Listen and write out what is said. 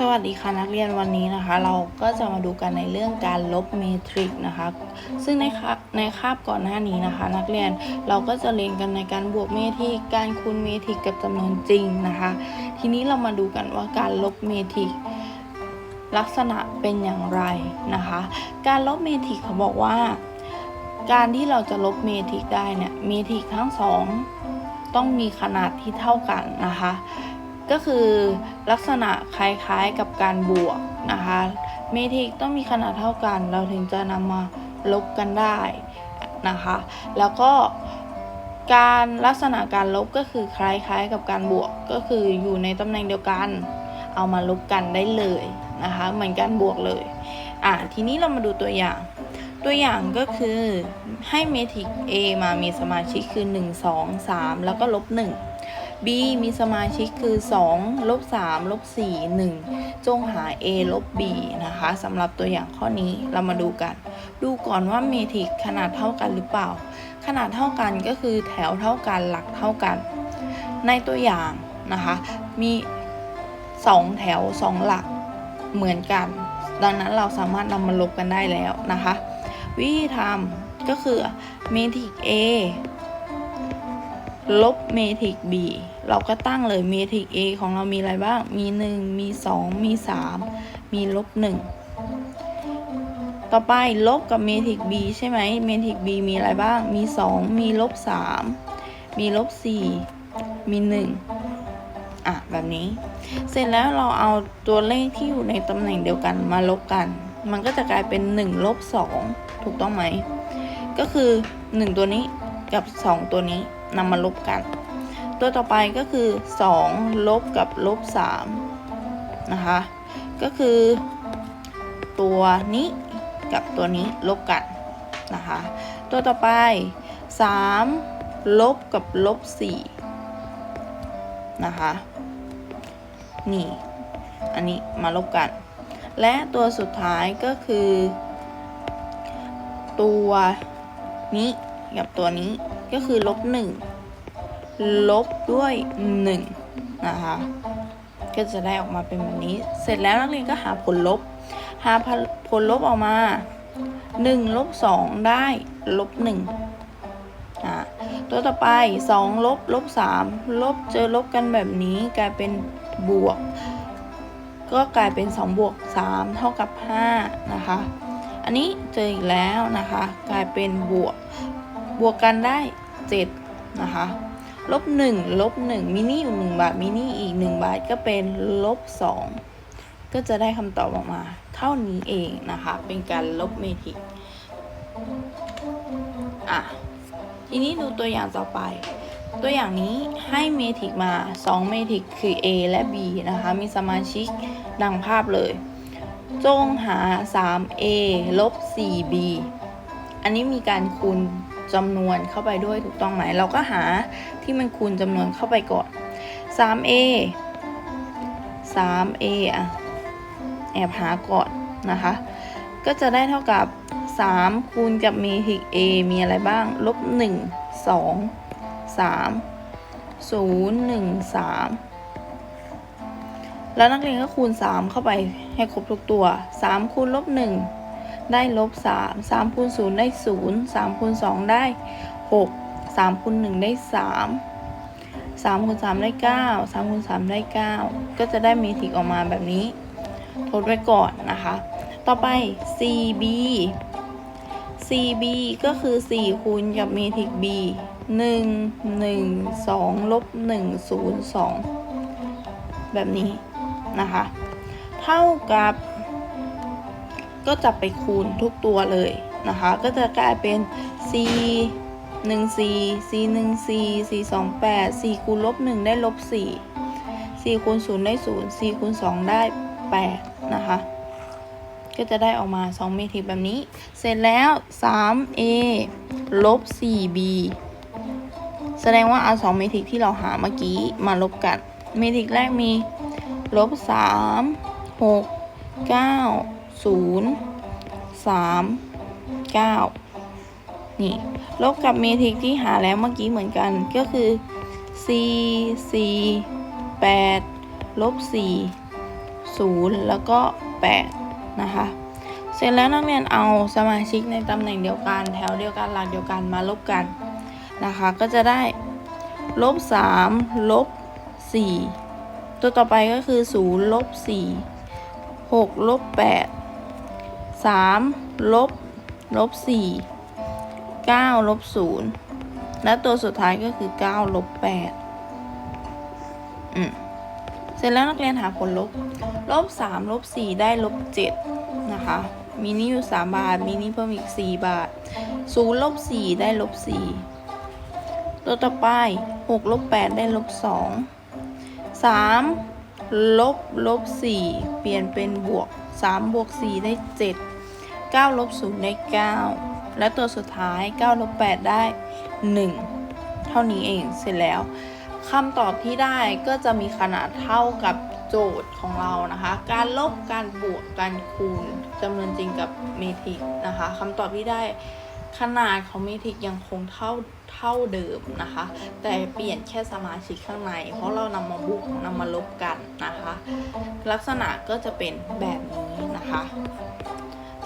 สวัสดีค่ะนักเรียนวันนี้นะคะ เราก็จะมาดูกันในเรื่องการลบเมทริกนะคะ ซึ่งในคาบในคาบก่อนหน้านี้นะคะ นักเรียนเราก็จะเรียนกันในการบวกเมทริกการคูณเมทริกกับจำนวนจริงนะคะ ทีนี้เรามาดูกันว่าการลบเมทริกลักษณะเป็นอย่างไรนะคะ การลบเมทริกเขาบอกว่า การที่เราจะลบเมทริกได้เนี่ยเมทริกทั้งสองต้องมีขนาดที่เท่ากันนะคะ ก็คือลักษณะคล้ายๆกับการบวกนะคะเมทริกต้องมีขนาดเท่ากัน เราถึงจะนำมาลบกันได้นะคะ แล้วก็การลักษณะการลบก็คือคล้ายๆกับการบวกก็คืออยู่ในตำแหน่งเดียวกัน เอามาลบกันได้เลยนะคะเหมือนการบวกเลยอะทีนี้เรามาดูตัวอย่าง ตัวอย่างก็คือให้เมทริก A มามีสมาชิกคือ 1 2 3 แล้วก็ลบ1 B มีสมาชิกคือ2ลบ3ลบ4 1 จงหา A ลบ B นะคะสำหรับตัวอย่างข้อนี้เรามาดูกัน ดูก่อนว่าเมทริกขนาดเท่ากันหรือเปล่า ขนาดเท่ากันก็คือแถวเท่ากันหลักเท่ากัน ในตัวอย่างนะคะมี 2 แถว 2 หลักเหมือนกัน ดังนั้นเราสามารถนำมาลบกันได้แล้วนะคะ วิธีทำก็คือเมทริก A ลบเมทริก B เราก็ตั้งเลยเมทริก A ของเรามีอะไรบ้าง มี 1 มี 2 มี 3 มีลบ 1 ต่อไปลบกับเมทริก B ใช่ไหมเมทริก B มีอะไรบ้าง มี 2 มีลบ 3 มีลบ 4 มี 1 อะ แบบนี้ เสร็จแล้วเราเอาตัวเลขที่อยู่ในตำแหน่งเดียวกันมาลบกัน มันก็จะกลายเป็น 1 ลบ 2 ถูกต้องไหม ก็คือ 1 ตัวนี้กับ 2 ตัวนี้ นำมาลบกัน ตัวต่อไปก็คือ 2 ลบกับลบ3นะคะ ก็คือ ตัวนี้กับตัวนี้ลบกันนะคะ ตัวต่อไป 3 ลบกับลบ4นะคะ นี่ อันนี้มาลบกัน และตัวสุดท้ายก็คือ ตัวนี้กับตัวนี้ ก็คือลบหนึ่งลบด้วยหนึ่งนะคะก็จะได้ออกมาเป็นแบบนี้ เสร็จแล้วนักเรียนก็หาผลลบ หาผลลบออกมา1ลบ2ได้ลบ1อ่าตัวต่อไป2ลบลบ3ลบเจอลบกันแบบนี้กลายเป็นบวก ก็กลายเป็น 2 บวก 3 เท่ากับ5นะคะ อันนี้เจออีกแล้วนะคะ กลายเป็นบวก บวกกันได้ 7 นะคะลบ1ลบ1มินิอยู่ 1 บาทมินิอีก 1 บาทก็เป็นลบ 2 ก็จะได้คำตอบออกมา เท่านี้เองนะคะ เป็นการลบเมทริกอะทีนี้ดูตัวอย่างต่อไป ตัวอย่างนี้ให้เมทริกมา 2 เมทริกคือ A และ B นะคะ มีสมาชิกดังภาพเลย จงหา 3a ลบ 4b อันนี้มีการคูณ จำนวนเข้าไปด้วยถูกต้องไหมเราก็หาที่มันคูณจำนวนเข้าไปก่อน 3a 3a อะแอบหาก่อนนะคะ ก็จะได้เท่ากับ 3 คูณกับเมทริก a มีอะไรบ้าง ลบ 1 2 3 0 1 3 แล้วนักเรียนก็คูณ 3 เข้าไปให้ครบทุกตัว 3 คูณลบ 1 ได้ลบ3 3คูณ0ได้0 3คูณ2ได้6 3คูณ1ได้3 3คูณ3ได้9 3คูณ3ได้9ก็จะได้เมทริกออกมาแบบนี้ ทดไว้ก่อนนะคะ ต่อไป CB CB ก็คือ 4 คูณกับเมทริก B 1 1 2ลบ1 0 2 แบบนี้นะคะ เท่ากับ ก็จะไปคูณทุกตัวเลยนะคะ ก็จะกลายเป็น c 1 4 c 1 4 c 2 8 4คูณลบ1ได้ลบ4 4คูณ0ได้0 4คูณ2ได้8นะคะก็จะได้ออกมา 2 เมทริกแบบนี้ เสร็จแล้ว 3a ลบ 4b แสดงว่าเอา2เมทริกที่เราหาเมื่อกี้มาลบกัน เมทริกแรกมีลบสามหกเก้า ศูนย์สามเก้านี่ลบกับเมทริกที่หาแล้วเมื่อกี้เหมือนกันก็คือ c 4 8ลบ4 0 แล้วก็ 8 นะคะ เสร็จแล้วนักเรียนเอาสมาชิกในตำแหน่งเดียวกัน แถวเดียวกันหลักเดียวกันมาลบกันนะคะ ก็จะได้ลบ3ลบ4ตัวต่อไปก็คือ 0 ลบ 4 6 ลบ 8 3ลบลบ4 9ลบ0และตัวสุดท้ายก็คือ9ลบ8อืมเสร็จแล้วนักเรียนหาผลลบ ลบสามลบสี่ได้ลบเจ็ดนะคะมีนี้อยู่สามบาทมีนี้เพิ่มอีกสี่บาทศูนย์ลบสี่ได้ลบสี่ตัวต่อไปหกลบแปดได้ลบสองสามลบลบสี่เปลี่ยนเป็นบวกสามบวกสี่ได้เจ็ด เก้าลบศูนย์ได้เก้าและตัวสุดท้ายเก้าลบแปดได้หนึ่งเท่านี้เองเสร็จแล้วคำตอบที่ได้ก็จะมีขนาดเท่ากับโจทย์ของเรานะคะ การลบการบวกการคูณจำนวนจริงกับเมทริกนะคะคำตอบที่ได้ขนาดของเมทริกยังคงเท่าเท่าเดิมนะคะ แต่เปลี่ยนแค่สมาชิกข้างใน เพราะเรานำมาบวกนำมาลบกันนะคะ ลักษณะก็จะเป็นแบบนี้นะคะ